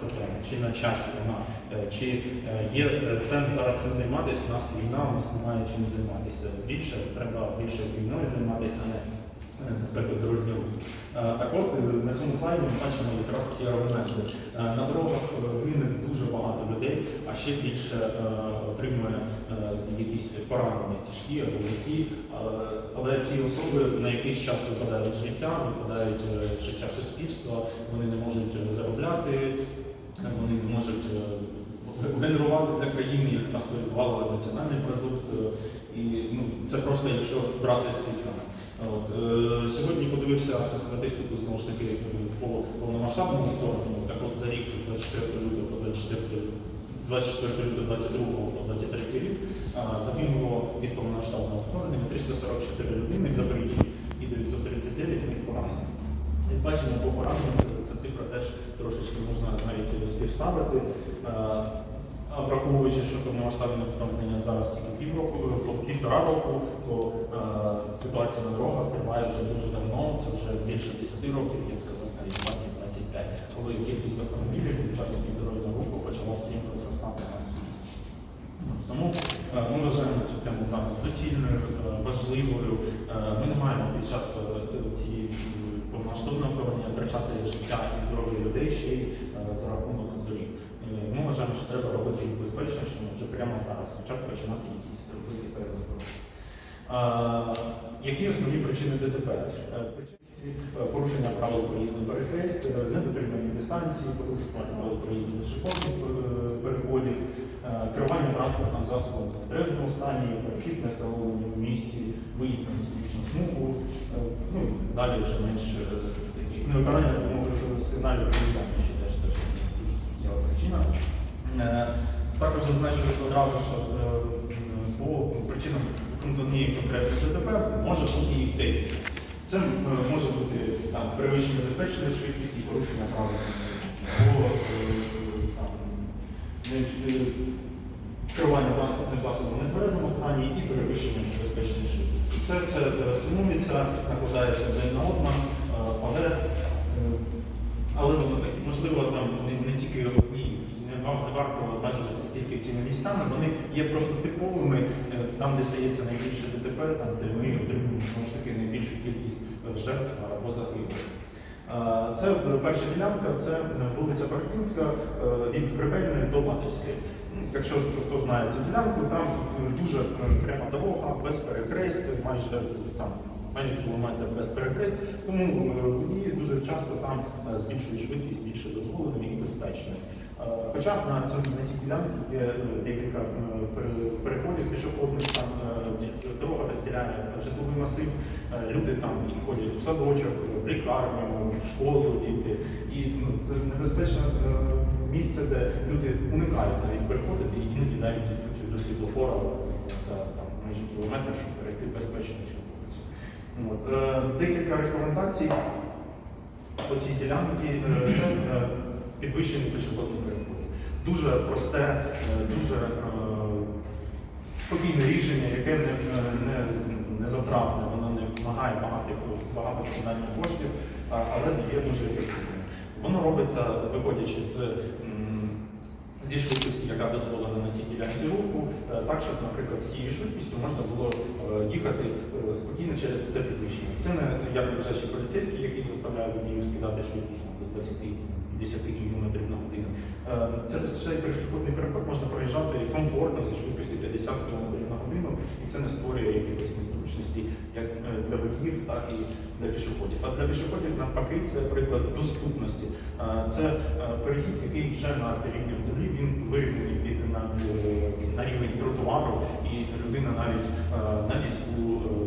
Це чи на часі вона, е, чи е, є е, сенс зараз цим займатися, у нас війна, у нас немає чим займатися. Більше треба більше війною займатися, а не е, безпекою дорожнього руху. Е, Так от е, на цьому слайді ми бачимо якраз ці аргументи. Е, На дорогах е, гине дуже багато людей, а ще більше е, отримує е, якісь поранення тяжкі або легкі. Е, Але ці особи на якийсь час випадають життя, випадають е, життя суспільства, вони не можуть е, заробляти, е, вони не можуть е, генерувати для країни, як нас валювали національний продукт. е, І ну, це просто якщо брати цифрами. От, е, сьогодні подивився статистику знову ж таки по повномасштабному вторгненню. Так от за рік з 24 лютого по 24 24 лютого 22 по 23 рік загинуло від повномасштабного вторгнення 344 людини в Запоріжжі і 939 з них поранені. Як бачимо, по пораненням ця цифра теж трошечки можна навіть співставити. Враховуючи, що повномасштабне вторгнення зараз тільки півроку, по півтора року, то е, ситуація на дорогах триває вже дуже давно, це вже більше 10 років, я б сказав, навіть 20-25. Коли кількість автомобілів, учасників дорожнього руху почала стрімко зростати на місці. Тому е, ми вважаємо цю тему зараз доцільною, е, важливою. Е, Ми не маємо під час цієї повномасштабного вторгнення втрачати життя і здоров'я людей ще й за рахунок доріг. Е, Ми вважаємо, що треба робити їх безпечнішими вже прямо зараз, хоча б починати якісь робити перерозбори. Які основні причини ДТП? Е, Причини е, порушення правил проїзду перехрест, е, недотримання дистанції, порушення правил проїзду е, переходів, керування транспортним засобом в трезвому стані, перехід не встановлені в місці, виїзд на зустрічну смугу, ну, далі вже менш таких невиконання вимог сигналів що теж дуже суттєва причина. Е, Також зазначу одразу, що е, по причинам однієї конкретної ДТП може бути їх декілька. Це е, може бути там, перевищення безпечної порушення е, там, не- е, керування транспортним засобом в нетверезому стані і перевищення безпечної швидкості. Це все сумується, накладається один на одна, е, але, але можливо, там не, не тільки одні, не варто обмежувати стільки цими місцями, вони є просто типовими, е, там, де стається найбільше ДТП, там, де ми отримуємо знову ж таки найбільшу кількість е, жертв або загиблих. Е, Це перша ділянка, це вулиця Паркінська від Гребельної до Матівської. Ну, Якщо хто знає цю ділянку, там дуже пряма дорога, без перехрест, майже там майже кілометр без перехрест, тому водії дуже часто там е, збільшують швидкість більше дозволеної і безпечної. Е, Хоча на цьому на цій ділянці є е, декілька переходів пішохідних, там дорога розділяє житловий масив, люди там і ходять в садочок, в лікарню, в школу діти. І ну, це небезпечне місце, де люди уникають навіть переходити і іноді навіть йдуть до світлофора за там, майже кілометр, щоб перейти безпечно цю вулицю. Декілька рекомендацій по цій ділянці е, це е, підвищення пішохідних. Дуже просте, е, дуже спокійне рішення, яке не, не, не затратне, воно не вимагає багато, багато виконання коштів, але є дуже ефективним. Воно робиться, виходячи з, зі швидкості, яка дозволена на цій ділянці руху, е, так, щоб, наприклад, з цією швидкістю можна було е, їхати е, спокійно через це підвищення. Це не як лежачий поліцейський, який заставляє водіїв скидати швидкість до 20 10 км на годину. Це цей пішохідний переход можна комфортно зі швидкістю 50 км на годину, і це не створює якихось незручностей як е, для водіїв, так і для пішоходів. А для пішоходів навпаки це приклад доступності. Е, Це е, перехід, який вже над рівнем землі, він вирівняний під на, на рівень тротуару, і людина навіть на візку,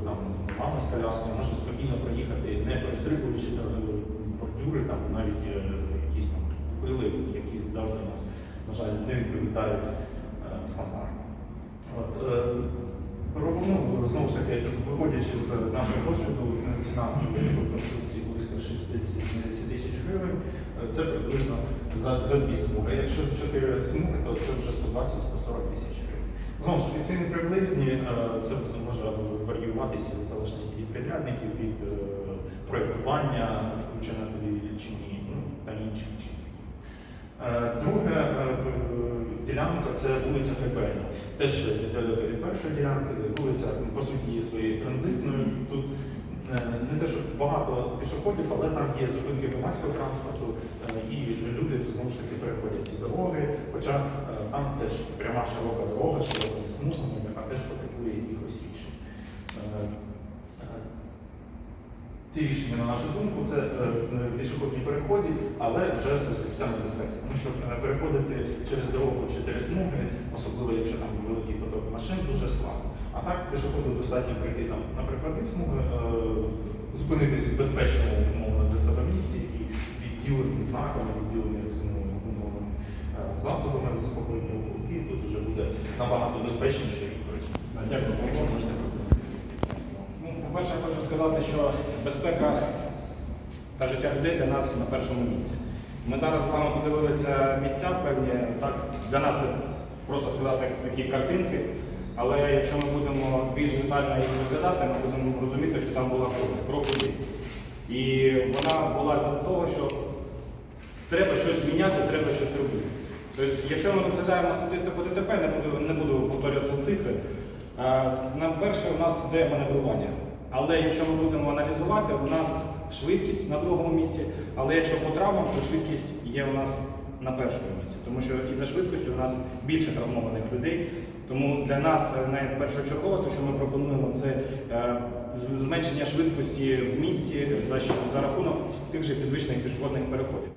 там мама з коляскою може спокійно проїхати, не перестрибуючи бордюри, там навіть якісь там пили, які завжди нас, на жаль, не відповідають стандартам. От, е, ну, знову ж таки, виходячи з нашого досвіду, ціна конструкції близько 60-70 тисяч гривень, е, це приблизно за, за дві смуги. Якщо чотири смуги, то це вже 120-140 тисяч гривень. Знову ж таки, ціни приблизні, е, це може варіюватися в залежності від підрядників, від проєктування, включено тобі чи ні, ну, та інших чинників. Е, ділянка це вулиця Крепельна. Теж недалеко від першої ділянки. Вулиця по суті є своєю транзитною. Тут е, не те, що багато пішоходів, але там є зупинки громадського транспорту, е, і люди знову ж таки переходять ці дороги. Хоча е, там теж пряма широка дорога, широкими смугами, яка теж потребує якихось рішень. Е, е, ці рішення, на нашу думку, це е, е, пішохідні переходи, але вже з острівцями безпеки. Тому що е, переходити через дорогу чи через смуги, особливо якщо там великий поток машин, дуже складно. А так пішоходу достатньо прийти там, наприклад, від смуги, зупинитись в безпечному умовно для себе місці і відділені знаками, відділені розумовими умовними е, засобами руху. І тут вже буде набагато безпечніше і коротше. Дякую. Якщо можна Ну, по-перше, я хочу сказати, що безпека та життя людей для нас на першому місці. Ми зараз з вами подивилися місця певні, так, для нас це просто сказати такі картинки, але якщо ми будемо більш детально їх розглядати, ми будемо розуміти, що там була кров, кров людей. І вона була за того, що треба щось міняти, треба щось робити. Тобто, якщо ми розглядаємо статистику ДТП, не буду, не буду повторювати цифри, на перше у нас йде маневрування. Але якщо ми будемо аналізувати, у нас швидкість на другому місці, але якщо по травмам, то швидкість є у нас на першому місці, тому що і за швидкістю у нас більше травмованих людей. Тому для нас е, найпершочергово, те, що ми пропонуємо, це е, зменшення швидкості в місті за, рахунок тих же підвищених пішохідних переходів.